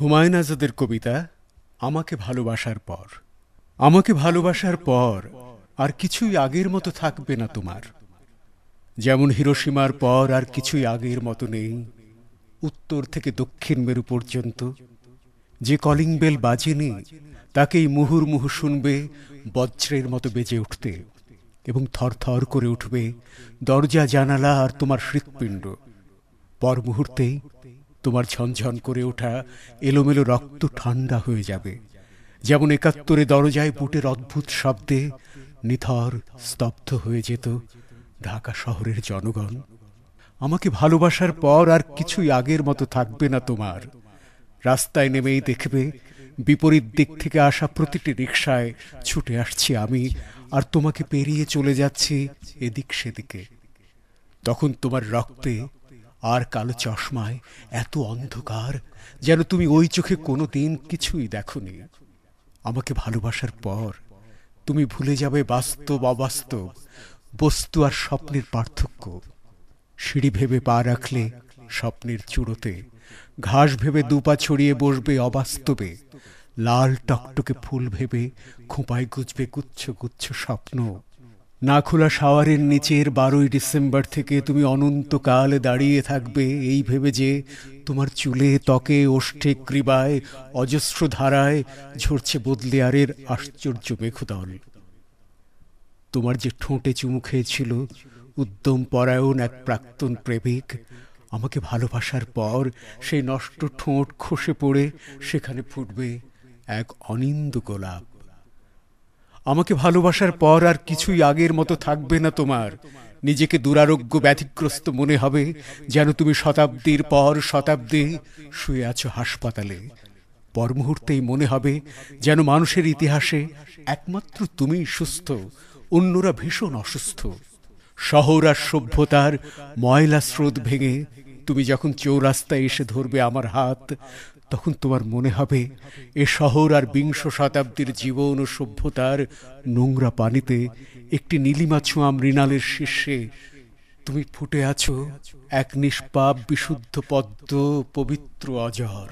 হুমায়ুন আজাদের কবিতা, আমাকে ভালোবাসার পর। আমাকে ভালোবাসার পর আর কিছুই আগের মতো থাকবে না তোমার। যেমন হিরোসীমার পর আর কিছুই আগের মতো নেই, উত্তর থেকে দক্ষিণ মেরু পর্যন্ত। যে কলিং বেল বাজেনি, তাকেই মুহুর্মুহু শুনবে, বজ্রের মতো বেজে উঠতে এবং থরথর করে উঠবে দরজা জানালা আর তোমার হৃৎপিণ্ড। পর মুহূর্তেই তোমার ঝনঝন করে ওঠা এলোমেলো রক্ত ঠান্ডা হয়ে যাবে। যেমন একাত্তরে দরজায় বুটের অদ্ভুত শব্দে নিথর স্তব্ধ হয়ে যেত ঢাকা শহরের জনগণ। আমাকে ভালোবাসার পর আর কিছুই আগের মতো থাকবে না তোমার। রাস্তায় নেমেই দেখবে বিপরীত দিক থেকে আসা প্রতিটি রিকশায় ছুটে আসছি আমি, আর তোমাকে পেরিয়ে চলে যাচ্ছি এদিক সেদিকে। তখন তোমার রক্তে আর কালো চশমায় এত অন্ধকার যেন তুমি ওই চোখে কোনো দিন কিছুই দেখনি। আমাকে ভালোবাসার পর তুমি ভুলে যাবে বাস্তব, অবাস্তব, বস্তু আর স্বপ্নের পার্থক্য। সিঁড়ি ভেবে পা রাখলে স্বপ্নের চূড়োতে, ঘাস ভেবে দুপা ছড়িয়ে বসবে অবাস্তবে, লাল টকটকে ফুল ভেবে খোঁপায় গুজবে গুচ্ছ গুচ্ছ স্বপ্ন। না খোলা শাওয়ারের নিচের বারোই ডিসেম্বর থেকে তুমি অনন্তকাল দাঁড়িয়ে থাকবে এই ভেবে যে তোমার চুলে ত্বকে ওষ্ঠে ক্রিবায় অজস্র ধারায় ঝরছে বদলিয়ারের আশ্চর্য মেঘদল। তোমার যে ঠোঁটে চুমু খেয়েছিল, উদ্যম পরায়ণ এক প্রাক্তন প্রেমিক, আমাকে ভালোবাসার পর সেই নষ্ট ঠোঁট খসে পড়ে সেখানে ফুটবে এক অনিন্দ গোলাপ। আমাকে ভালোবাসার পর আর কিছুই আগের মতো থাকবে না তোমার। নিজেকে দুরারোগ্য ব্যাধিগ্রস্ত মনে হবে যেন তুমি শতাব্দীর পর শতাব্দী শুয়ে আছো হাসপাতালে। পর মুহূর্তেই মনে হবে যেন মানুষের ইতিহাসে একমাত্র তুমিই সুস্থ, অন্যরা ভীষণ অসুস্থ। শহর আর সভ্যতার ময়লা স্রোত ভেঙে তুমি যখন চৌরাস্তায় এসে ধরবে আমার হাত তখন তোমার মনে হবে, এ শহর আর বিংশ শতাব্দীর জীবন ও সভ্যতার নোংরা পানিতে একটি নীলিমা ছোঁয়া মৃণালের শীর্ষে। তুমি ফুটে আছো এক নিষ্পাপ, বিশুদ্ধ, পদ্ম, পবিত্র, অজর।